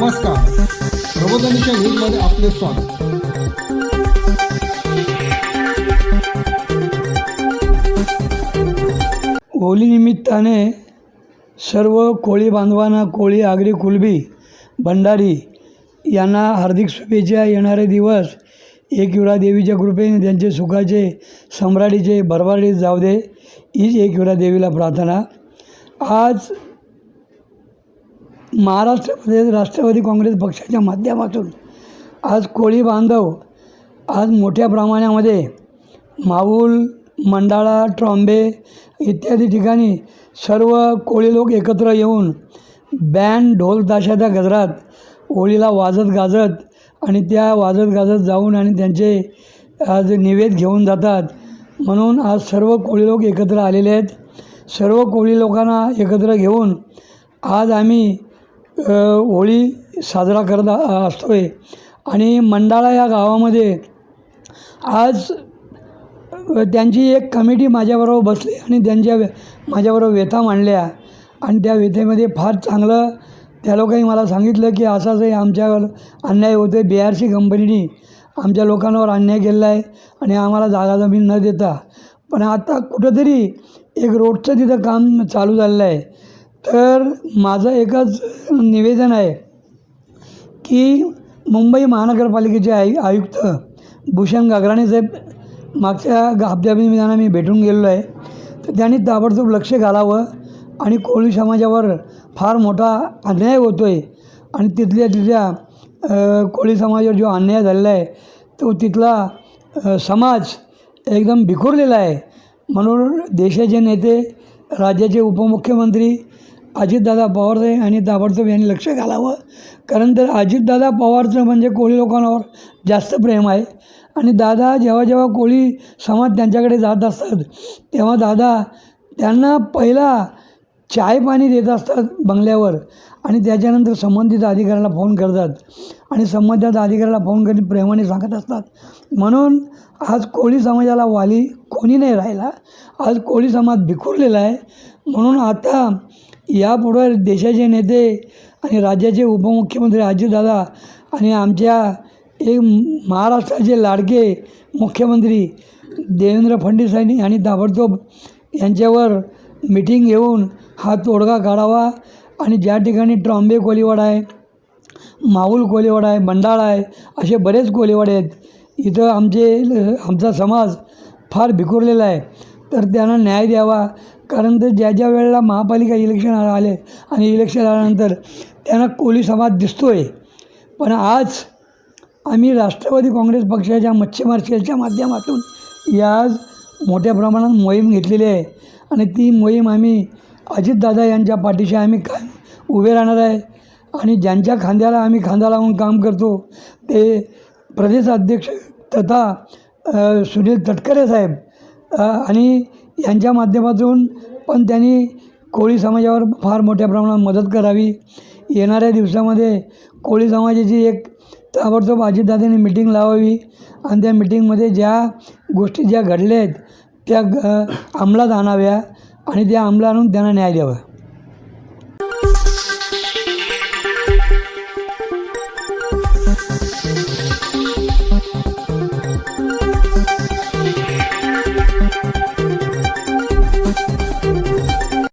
नमस्कार. प्रबोधनीच्या न्यूजमध्ये आपले स्वागत. होळीनिमित्ताने सर्व कोळी बांधवांना कोळी आगरी कुलबी भंडारी यांना हार्दिक शुभेच्छा. येणारे दिवस एकविडा देवीच्या कृपेने त्यांचे सुखाचे सम्राटीचे भरभराटीत जाऊ दे. हीच एक देवीला प्रार्थना. आज महाराष्ट्रामध्ये राष्ट्रवादी काँग्रेस पक्षाच्या माध्यमातून आज कोळी बांधव आज मोठ्या प्रमाणामध्ये माऊल मंडाळा ट्रॉम्बे इत्यादी ठिकाणी सर्व कोळी लोक एकत्र येऊन बँड ढोल ताशाच्या गजरात होळीला वाजत गाजत आणि त्या वाजत गाजत जाऊन आणि त्यांचे आज निवेद घेऊन जातात. म्हणून आज सर्व कोळी लोक एकत्र आलेले आहेत. सर्व कोळी लोकांना एकत्र घेऊन आज आम्ही होळी साजरा करत असतो आहे आणि मंडाळा या गावामध्ये आज त्यांची एक कमिटी माझ्याबरोबर बसली आणि त्यांच्या माझ्याबरोबर व्यथा मांडल्या. आणि त्या व्यथेमध्ये फार चांगलं त्या लोकांनी मला सांगितलं की असं असं आमच्यावर अन्याय होतो आहे बी आर सी कंपनीने आमच्या लोकांवर अन्याय केलेला आहे आणि आम्हाला जागा जमीन न देता. पण आता कुठंतरी एक रोडचं तिथं काम चालू झालेलं आहे. तर माझं एकच निवेदन आहे की मुंबई महानगरपालिकेचे आयु आयुक्त भूषण गागराणे साहेब मागच्या ग- मी भेटून गेलेलो आहे. तर त्यांनी ताबडतोब लक्ष घालावं आणि कोळी समाजावर फार मोठा अन्याय होतो आहे आणि तिथल्या तिथल्या कोळी समाजावर जो अन्याय झालेला आहे तो तिथला समाज एकदम बिखुरलेला आहे. म्हणून देशाचे नेते राज्याचे उपमुख्यमंत्री अजितदादा पवारसाहेब आणि ताबडतोब यांनी लक्ष घालावं. कारण तर अजितदादा पवारचं म्हणजे कोळी लोकांवर जास्त प्रेम आहे. आणि दादा जेव्हा जेव्हा कोळी समाज त्यांच्याकडे जात असतात तेव्हा दादा त्यांना पहिला चाय पाणी देत असतात बंगल्यावर आणि त्याच्यानंतर संबंधित अधिकाऱ्याला फोन करतात. आणि संबंधित अधिकाऱ्याला फोन करून प्रेमाने सांगत असतात. म्हणून आज कोळी समाजाला वाली कोणी नाही राहिला. आज कोळी समाज बिखुरलेला आहे. म्हणून आता यापुढं देशाचे नेते आणि राज्याचे उपमुख्यमंत्री अजितदादा आणि आमच्या एक महाराष्ट्राचे लाडके मुख्यमंत्री देवेंद्र फडणवीस यांनी आणि ताबडतोब यांच्यावर मिटिंग घेऊन हा तोडगा काढावा. आणि ज्या ठिकाणी ट्रॉम्बे कोलीवाडा आहे माऊल कोलीवाडा आहे बंडाळा आहे असे बरेच कोलीवाडे आहेत. इथं आमचे आमचा समाज फार भिकुरलेला आहे. तर त्यांना न्याय द्यावा. कारण तर ज्या ज्या वेळेला महापालिका इलेक्शन आले आणि इलेक्शन आल्यानंतर त्यांना कोळी समाज दिसतो आहे पण आज आम्ही राष्ट्रवादी काँग्रेस पक्षाच्या मच्छीमार सेलच्या माध्यमातून या आज मोठ्या प्रमाणात मोहीम घेतलेली आहे. आणि ती मोहीम आम्ही अजितदादा यांच्या पाठीशी आम्ही काय उभे राहणार आहे. आणि ज्यांच्या खांद्याला आम्ही खांदा लावून काम करतो ते प्रदेशाध्यक्ष तथा सुनील तटकरे साहेब आणि यांच्या माध्यमातून पण त्यांनी कोळी समाजावर फार मोठ्या प्रमाणात मदत करावी. येणाऱ्या दिवसामध्ये कोळी समाजाची एक ताबडतोब अजितदादांनी मिटिंग लावावी. आणि त्या मिटिंगमध्ये ज्या गोष्टी ज्या घडल्या आहेत त्या ग अमलात आणाव्या आणि त्या अंमलात आणून त्यांना न्याय द्यावा